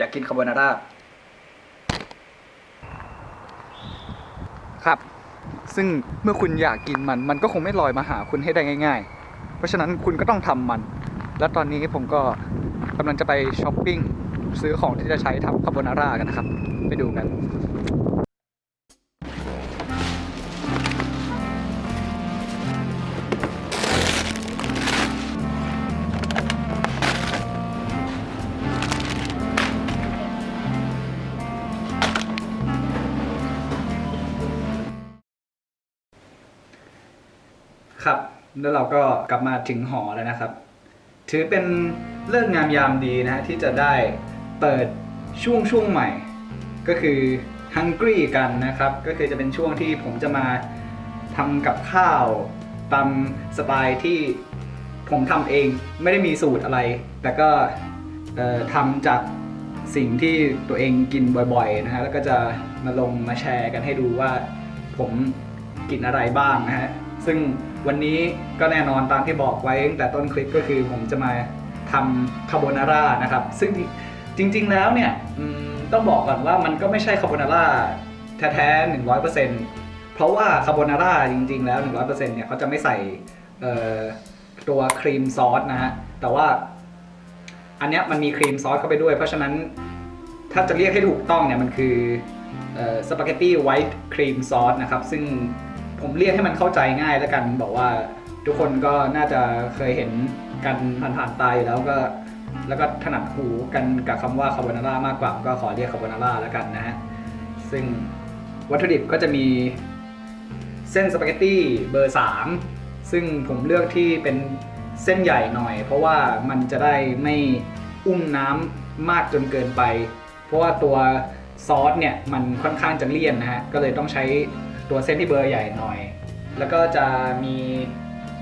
อยากกินคาโบนาร่าครับ ซึ่งเมื่อคุณอยากกินมัน มันก็คงไม่ลอยมาหาคุณให้ได้ง่าย ๆ เพราะฉะนั้นคุณก็ต้องทำมัน และตอนนี้ผมก็กำลังจะไปช้อปปิ้ง ซื้อของที่จะใช้ทำคาโบนาร่ากันนะครับ ไปดูกัน ครับ แล้วเราก็กลับมาถึงหอแล้วนะครับ ถือเป็นเลิกงามยามดีนะฮะที่จะได้เปิดช่วงช่วงใหม่ ก็คือ Hungry กันนะครับ ก็คือจะเป็นช่วงที่ผมจะมาทำกับข้าวตามสไตล์ที่ผมทำเองไม่ได้มีสูตรอะไร แต่ก็ทำจากสิ่งที่ตัวเองกินบ่อยๆนะฮะแล้วก็จะมาลงมาแชร์กันให้ดูว่าผมกินอะไรบ้างนะฮะซึ่ง วันนี้ก็แน่นอนตามที่บอกไว้ตั้งแต่ต้นคลิปก็คือผมจะมาทำคาโบนาร่านะครับ ซึ่งจริงๆแล้วเนี่ยต้องบอกก่อนว่ามันก็ไม่ใช่คาโบนาร่าแท้ๆ100%เพราะว่าคาโบนาร่าจริงๆ แล้ว100%เนี่ยเขาจะไม่ใส่ตัวครีมซอสนะฮะ แต่ว่าอันเนี้ยมันมีครีมซอสเข้าไปด้วย เพราะฉะนั้นถ้าจะเรียกให้ถูกต้องเนี่ยมันคือสปาเกตตี้ไวท์ครีมซอสนะครับ ซึ่ง ผมเรียกให้มันเข้าใจง่ายแล้วกันบอกว่าทุกคนก็น่าจะเคยเห็นกันผ่านๆตาอยู่แล้วก็ แล้วก็ถนัดหูกันกับคำว่าคาโบนาร่ามากกว่า ก็ขอเรียกคาโบนาร่าแล้วกันนะฮะซึ่งวัตถุดิบก็จะมีเส้นสปาเกตตี้เบอร์ 3 ซึ่งผมเลือกที่เป็นเส้นใหญ่หน่อย เพราะว่ามันจะได้ไม่อุ้มน้ำมากจนเกินไป เพราะว่าตัวซอสเนี่ยมันค่อนข้างจะเลี่ยนนะฮะก็เลยต้องใช้ ตัวเส้นที่เบอร์ใหญ่หน่อย แล้วก็จะมี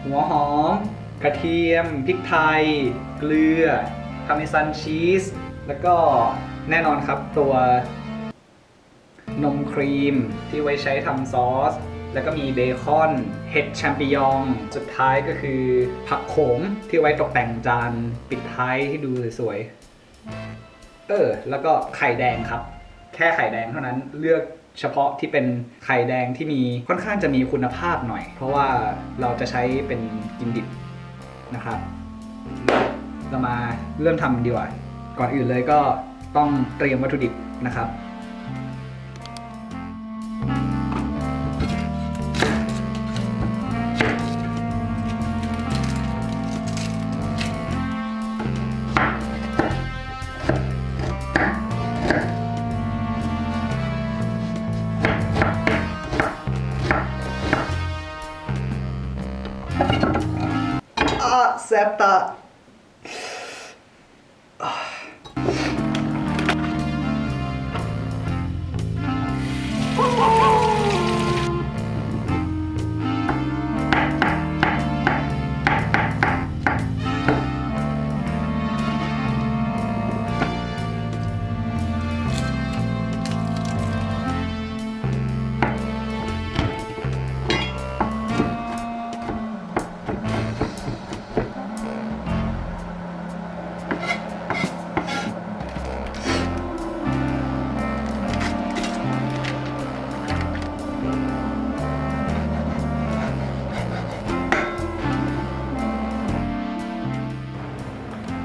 หัวหอม กระเทียม พริกไทย เกลือพาเมซานชีส แล้วก็แน่นอนครับตัวนมครีมที่ไว้ใช้ทำซอส แล้วก็มีเบคอน เห็ดแชมปิญองสุดท้ายก็คือผักโขมที่ไว้ตกแต่งจานปิดท้ายให้ดูสวยๆ เออ แล้วก็ไข่แดงครับ แค่ไข่แดงเท่านั้นเลือก เฉพาะที่เป็นไข่แดงที่มีค่อนข้างจะมีคุณภาพหน่อย เพราะว่าเราจะใช้เป็นกินดิบนะครับ เรามาเริ่มทำดีกว่า ก่อนอื่นเลยก็ต้องเตรียมวัตถุดิบนะครับ อ่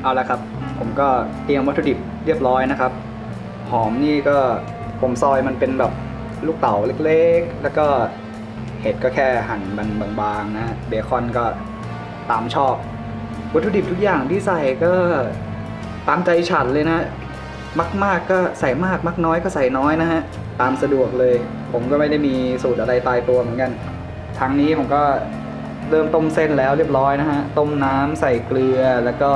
เอาละครับ ผมก็เตรียมวัตถุดิบเรียบร้อยนะครับ หอมนี่ก็ผมซอยมันเป็นแบบลูกเต๋าเล็กๆ แล้วก็เห็ดก็แค่หั่นมันบางๆนะ เบคอนก็ตามชอบ วัตถุดิบทุกอย่างที่ใส่ก็ตามใจฉันเลยนะ มากๆก็ใส่มากมักน้อยก็ใส่น้อยนะฮะ ตามสะดวกเลย ผมก็ไม่ได้มีสูตรอะไรตายตัวเหมือนกันทางนี้ผมก็เริ่มต้มเส้นแล้วเรียบร้อยนะฮะ ต้มน้ำใส่เกลือแล้วก็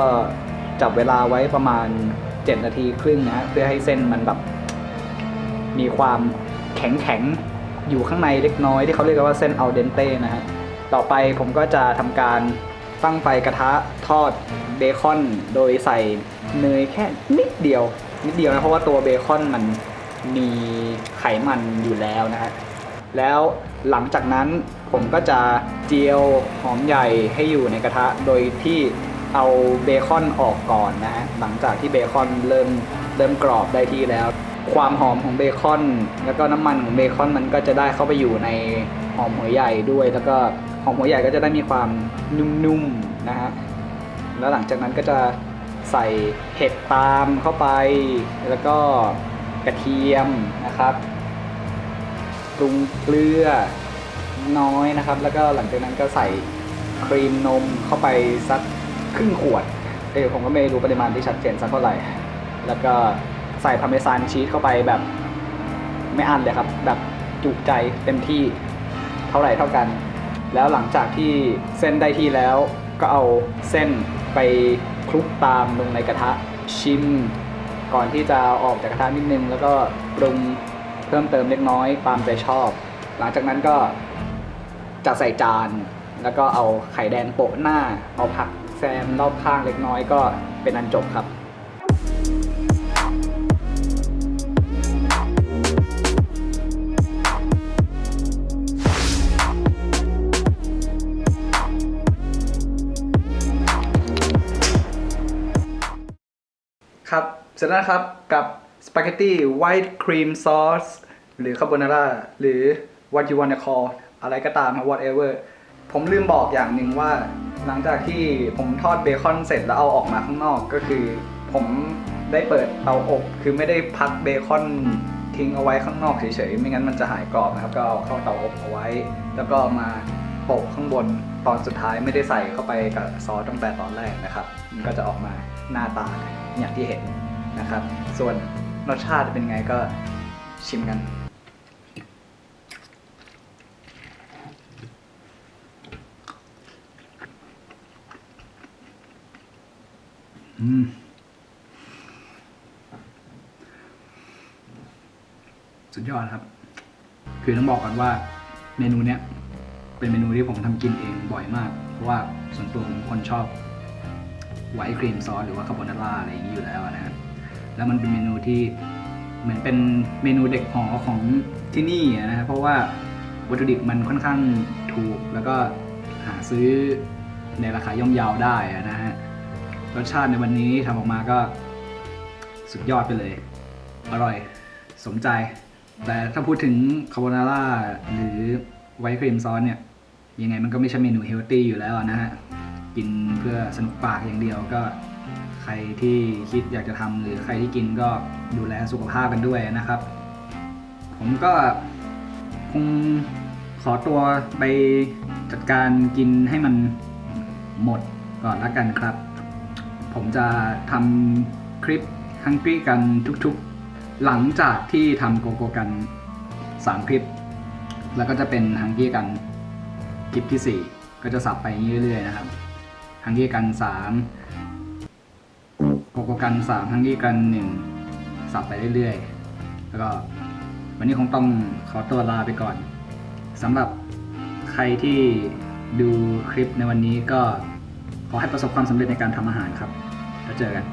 จับเวลาไว้ประมาณ 7 นาทีครึ่งนะฮะเพื่อให้เส้นมันแบบ มีความแข็งแข็งๆอยู่ข้างในเล็กน้อยที่เขาเรียกว่าเส้นอัลเดนเต้นะฮะ ต่อไปผมก็จะทำการตั้งไฟกระทะทอดเบคอน โดยใส่เนยแค่นิดเดียว นิดเดียวนะเพราะว่าตัวเบคอนมัน มีไขมันอยู่แล้วนะฮะแล้วหลังจากนั้นผมก็จะเจียวหอมใหญ่ให้อยู่ในกระทะโดยที่เอาเบคอนออกก่อนนะฮะหลังจากที่เบคอนเริ่มเริ่มกรอบได้ที่แล้ว ความหอมของเบคอน แล้วก็น้ำมันของเบคอนมันก็จะได้เข้าไปอยู่ในหอมหัวใหญ่ด้วย แล้วก็หอมหัวใหญ่ก็จะได้มีความนุ่มๆนะฮะแล้วหลังจากนั้นก็จะใส่เห็ดตามเข้าไปแล้วก็ ระเทียมนะครับปรุงเกลือน้อยนะครับ แล้วก็หลังจากนั้นก็ใส่ครีมนมเข้าไปสักครึ่งขวดเออผมก็ไม่รู้ปริมาณที่ชัดเจนสักเท่าไหร่ แล้วก็ใส่พาเมซานชีสเข้าไปแบบไม่อั้นเลยครับ แบบจุใจเต็มที่เท่าไหร่เท่ากัน แล้วหลังจากที่เส้นได้ที่แล้วก็เอาเส้นไปคลุกตามลงในกระทะชิม ก่อนที่จะอออกจากกระทะนิดนึง แล้วก็ปรุงเพิ่มเติมเล็กน้อยตามใจชอบ หลังจากนั้นก็จะใส่จาน แล้วก็เอาไข่แดงโปะหน้า เอาผักแซมรอบข้างเล็กน้อยก็เป็นอันจบครับ เสร็จแล้วครับกับสปาเกตตี้ไวท์ครีมซอสหรือคาโบนาร่าหรือ what you wanna call อะไรก็ตามครับ whatever ผมลืมบอกอย่างหนึ่งว่า หลังจากที่ผมทอดเบคอนเสร็จแล้วเอาออกมาข้างนอกก็คือ ผมได้เปิดเตาอบ คือไม่ได้พักเบคอนทิ้งเอาไว้ข้างนอกเฉยๆ ไม่งั้นมันจะหายกรอบนะครับ ก็เอาเข้าเตาอบเอาไว้ แล้วก็มาโปะข้างบนตอนสุดท้ายไม่ได้ใส่เข้าไปกับซอสตั้งแต่ตอนแรกนะครับ มันก็จะออกมาหน้าตาอย่างที่เห็น นะครับ ส่วนรสชาติเป็นไงก็ชิมกัน อืม สุดยอดครับ คือต้องบอกก่อนว่าเมนูเนี้ยเป็นเมนูที่ผมทำกินเองบ่อยมาก เพราะว่าส่วนตัวผมคนชอบไวท์ครีมซอสหรือว่าคาโบนาร่าอะไรอย่างนี้อยู่แล้วนะครับ แล้วมันเป็นเมนูที่เหมือนเป็นเมนูเด็กหอของที่นี่นะครับเพราะว่าวัตถุดิบมันค่อนข้างถูก แล้วก็หาซื้อในราคาย่อมเยาวได้นะฮะรสชาติในวันนี้ทำออกมาก็สุดยอดไปเลย อร่อยสมใจ แต่ถ้าพูดถึงคาโบนาร่าหรือไวท์ครีมซอสเนี่ย ยังไงมันก็ไม่ใช่เมนูเฮลตี้อยู่แล้วนะฮะ กินเพื่อสนุกปากอย่างเดียวก็ รที่คิดอยากจะทำหรือใครที่กินก็ดูแลสุขภาพกันด้วยนะครับ ผมก็คงขอตัวไปจัดการกินให้มันหมดก่อนละกันครับ ผมจะทำคลิปฮังกี้กันทุกๆ หลังจากที่ทำโกโก้กัน 3 คลิป แล้วก็จะเป็นฮังกี้กันคลิปที่ 4 ก็จะสับไปนี้เรื่อยๆนะครับฮังกี้กัน 3 โกโก้กัน3ฮังกี้กันหนึ่งสับไปเรื่อยๆ แล้วก็วันนี้คงต้องขอตัวลาไปก่อนสำหรับใครที่ดูคลิปในวันนี้ก็ขอให้ประสบความสำเร็จในการทำอาหารครับ แล้วเจอกัน